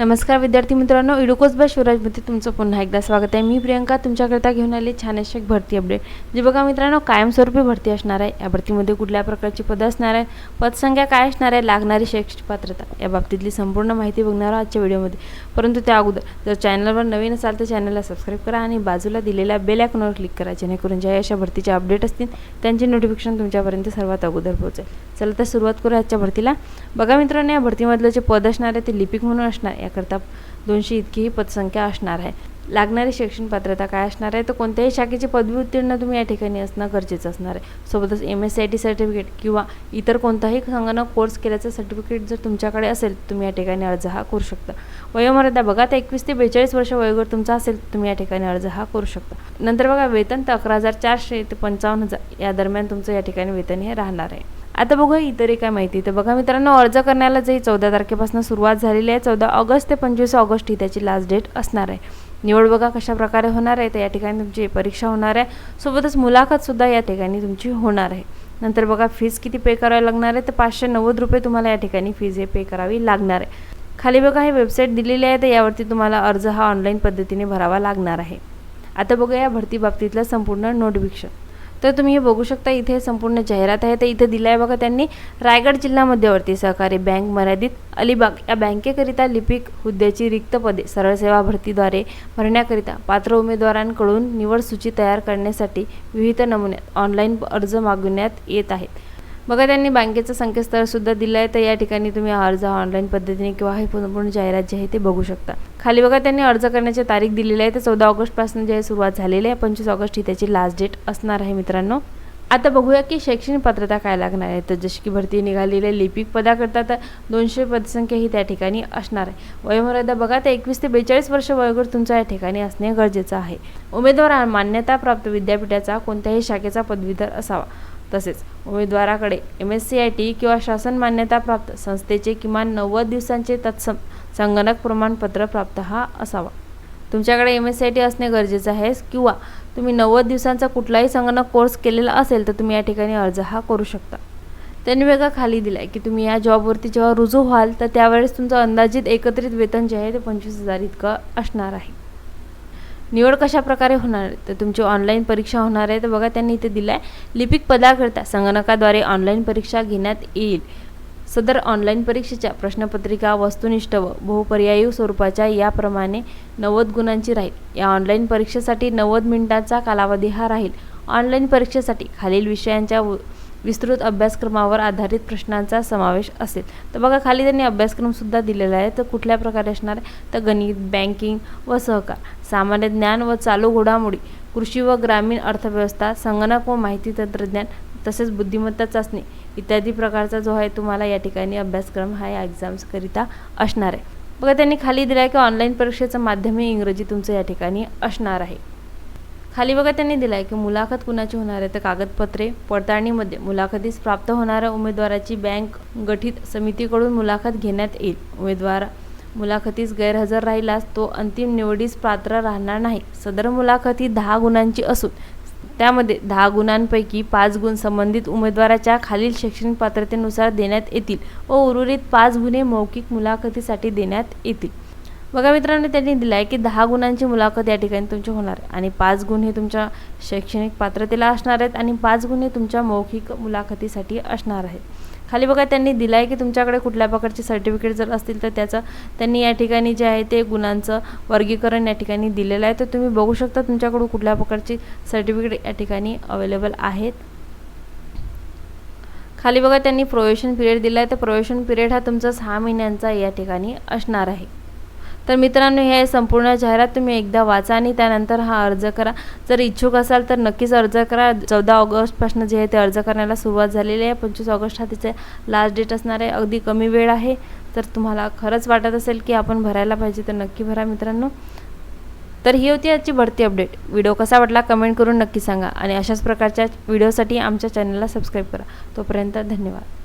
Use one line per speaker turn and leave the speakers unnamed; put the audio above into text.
नमस्कार विद्यार्थी मित्रांनो इडुकोस बाय शिवराजमध्ये तुमचं पुन्हा एकदा स्वागत आहे. मी प्रियंका तुमच्याकरता घेऊन आली छान अशी एक भरती अपडेट जी बघा मित्रांनो कायमस्वरूपी भरती असणार आहे. या भरतीमध्ये कुठल्या प्रकारची पदं असणार आहे पदसंख्या काय असणार आहे लागणारी शैक्षणिक पात्रता या बाबतीतली संपूर्ण माहिती बघणार आहोत आजच्या व्हिडिओमध्ये परंतु त्या अगोदर जर चॅनलवर नवीन असाल तर चॅनलला सबस्क्राईब करा आणि बाजूला दिलेल्या बेल आयकॉनवर क्लिक करा जेणेकरून ज्या अशा भरतीच्या अपडेट असतील त्यांचे नोटिफिकेशन तुमच्यापर्यंत सर्वात अगोदर पोहोचेल. चला तर सुरुवात करू आजच्या भरतीला. बघा मित्रांनो या भरतीमधलं जे पद असणार आहे ते लिपिक म्हणून असणार. करण्याकरता दोनशे इतकी ही पदसंख्या असणार आहे. लागणारी शैक्षणिक पात्रता काय असणार आहे? तर कोणत्याही शाखेची पदवी उत्तीर्ण तुम्ही या ठिकाणी असणं गरजेचं असणार आहे. सोबतच M S C I T certificate किंवा इतर कोणताही संगणक कोर्स केल्याचं सर्टिफिकेट जर तुमच्याकडे असेल तुम्ही या ठिकाणी अर्ज हा करू शकता. वयोमर्यादा बघा तर एकवीस ते बेचाळीस वर्ष वयोगट तुमचा असेल तुम्ही या ठिकाणी अर्ज हा करू शकता. नंतर बघा वेतन तर अकरा हजार चारशे ते पंचावन्न हजार या दरम्यान तुमचं या ठिकाणी वेतन हे राहणार आहे. आता बघूया इतरही काय माहिती. तर बघा मित्रांनो अर्ज करण्याला जे चौदा तारखेपासून सुरुवात झालेली आहे चौदा ऑगस्ट ते पंचवीस ऑगस्ट ही त्याची लास्ट डेट असणार आहे. निवड बघा कशा प्रकारे होणार आहे तर या ठिकाणी तुमची परीक्षा होणार आहे. सोबतच मुलाखतसुद्धा या ठिकाणी तुमची होणार आहे. नंतर बघा फीज किती पे करावी लागणार आहे तर पाचशे नव्वद रुपये तुम्हाला या ठिकाणी फीज हे पे करावी लागणार आहे. खाली बघा हे वेबसाईट दिलेली आहे तर यावरती तुम्हाला अर्ज हा ऑनलाईन पद्धतीने भरावा लागणार आहे. आता बघा या भरती बाबतीतलं संपूर्ण नोटिफिकेशन तर तुम्ही हे बघू शकता इथे संपूर्ण जाहिरात आहे. तर इथे दिलं आहे बघा त्यांनी रायगड जिल्हा मध्यवर्ती सहकारी बँक मर्यादित अलिबाग या बँकेकरिता लिपिक हुद्द्याची रिक्त पदे सरळ सेवा भरतीद्वारे भरण्याकरिता पात्र उमेदवारांकडून निवड सूची तयार करण्यासाठी विविध नमुन्यात ऑनलाईन अर्ज मागवण्यात येत आहेत. बघा त्यांनी बँकेचं संकेतस्थळसुद्धा दिलं आहे तर या ठिकाणी तुम्ही अर्ज ऑनलाईन पद्धतीने किंवा हे पूर्ण जाहिरात जे आहे ते बघू शकता. खाली बघा त्यांनी अर्ज करण्याची तारीख दिलेली आहे. तर चौदा ऑगस्टपासून जे सुरुवात झालेली आहे. पंचवीस ऑगस्ट ही त्याची लास्ट डेट असणार आहे मित्रांनो. आता बघूया की शैक्षणिक पात्रता काय लागणार आहे. तर जशी की भरती निघालेली आहे लिपिक पदाकरता तर दोनशे पदसंख्या ही त्या ठिकाणी असणार आहे. वयोमर्यादा बघा तर एकवीस ते बेचाळीस वर्ष वयोगट तुमचा या ठिकाणी असणे गरजेचं आहे. उमेदवार मान्यताप्राप्त विद्यापीठाचा कोणत्याही शाखेचा पदवीधर असावा. तसेच उमेदवाराकडे M S C I T किंवा शासन मान्यताप्राप्त संस्थेचे किमान नव्वद दिवसांचे तत्सम संगणक प्रमाणपत्र प्राप्त हा असावा. तुमच्याकडे M S C I T असणे गरजेचं आहे किंवा तुम्ही नव्वद दिवसांचा कुठलाही संगणक कोर्स केलेला असेल तर तुम्ही या ठिकाणी अर्ज हा करू शकता. त्यांनी वेगळा खाली दिला आहे की तुम्ही या जॉबवरती जेव्हा रुजू व्हाल तर त्यावेळेस तुमचं अंदाजित एकत्रित वेतन जे आहे ते पंचवीस हजार इतकं असणार आहे. निवड कशा प्रकारे होणार आहे? तर तुमची ऑनलाईन परीक्षा होणार आहे. तर बघा त्यांनी इथे दिलं आहे लिपिक पदाकरता संगणकाद्वारे ऑनलाईन परीक्षा घेण्यात येईल. सदर ऑनलाईन परीक्षेच्या प्रश्नपत्रिका वस्तुनिष्ठ व बहुपर्यायी स्वरूपाच्या याप्रमाणे नव्वद गुणांची राहील. या ऑनलाईन परीक्षेसाठी नव्वद मिनिटांचा कालावधी हा राहील. ऑनलाईन परीक्षेसाठी खालील विषयांच्या व- विस्तृत अभ्यासक्रमावर आधारित प्रश्नांचा समावेश असेल. तर बघा खाली त्यांनी अभ्यासक्रमसुद्धा दिलेला आहे. तर कुठल्या प्रकारे असणार आहे? तर गणित बँकिंग व सहकार. सामान्य ज्ञान व चालू घोडामोडी कृषी व ग्रामीण अर्थव्यवस्था संगणक व माहिती तंत्रज्ञान तसेच बुद्धिमत्ता चाचणी इत्यादी प्रकारचा जो आहे तुम्हाला या ठिकाणी अभ्यासक्रम हा या एक्झाम्सकरिता असणार आहे. बघा त्यांनी खाली दिला आहे की ऑनलाईन परीक्षेचं माध्यमही इंग्रजी तुमचं या ठिकाणी असणार आहे. खाली बघा त्यांनी दिलाय आहे की मुलाखत कुणाची होणार आहे तर कागदपत्रे पडताळणीमध्ये मुलाखतीस प्राप्त होणाऱ्या उमेदवाराची बँक गठीत समितीकडून मुलाखत घेण्यात येईल. उमेदवार मुलाखतीस गैरहजर राहिलास तो अंतिम निवडीस पात्र राहणार नाही. सदर मुलाखती दहा गुणांची असून त्यामध्ये दहा गुणांपैकी पाच गुण संबंधित उमेदवाराच्या खालील शैक्षणिक पात्रतेनुसार देण्यात येतील व उर्वरित पाच गुन्हे मौखिक मुलाखतीसाठी देण्यात येतील. बघा मित्रांनो त्यांनी दिलं आहे की दहा गुणांची मुलाखत या ठिकाणी तुमची होणार आहे. आणि पाच गुण हे तुमच्या शैक्षणिक पात्रतेला असणार आहेत आणि पाच गुण हे तुमच्या मौखिक मुलाखतीसाठी असणार आहेत. खाली बघा त्यांनी दिलं आहे की तुमच्याकडे कुठल्या प्रकारचे सर्टिफिकेट जर असतील तर त्याचं त्यांनी या ठिकाणी जे आहे ते गुणांचं वर्गीकरण या ठिकाणी दिलेलं आहे. तर तुम्ही बघू शकता तुमच्याकडून कुठल्या प्रकारची सर्टिफिकेट या ठिकाणी अवेलेबल आहेत. खाली बघा त्यांनी प्रोवेशन पिरियड दिला आहे तर प्रोवेशन पिरियड हा तुमचा सहा महिन्यांचा या ठिकाणी असणार आहे. तर मित्रांनो हे संपूर्ण जाहिरात तुम्ही एकदा वाचा आणि त्यानंतर हा अर्ज करा. जर इच्छुक असाल तर नक्कीच अर्ज करा. चौदा ऑगस्टपासून जे आहे ते अर्ज करण्याला सुरुवात झालेली आहे. पंचवीस ऑगस्ट हा तिचे लास्ट डेट असणार आहे. अगदी कमी वेळ आहे. तर तुम्हाला खरंच वाटत असेल की आपण भरायला पाहिजे तर नक्की भरा मित्रांनो. तर ही होती आजची भरती अपडेट व्हिडिओ कसा वाटला कमेंट करून नक्की सांगा. आणि अशाच प्रकारच्या व्हिडिओसाठी आमच्या चॅनलला सबस्क्राईब करा. तोपर्यंत धन्यवाद.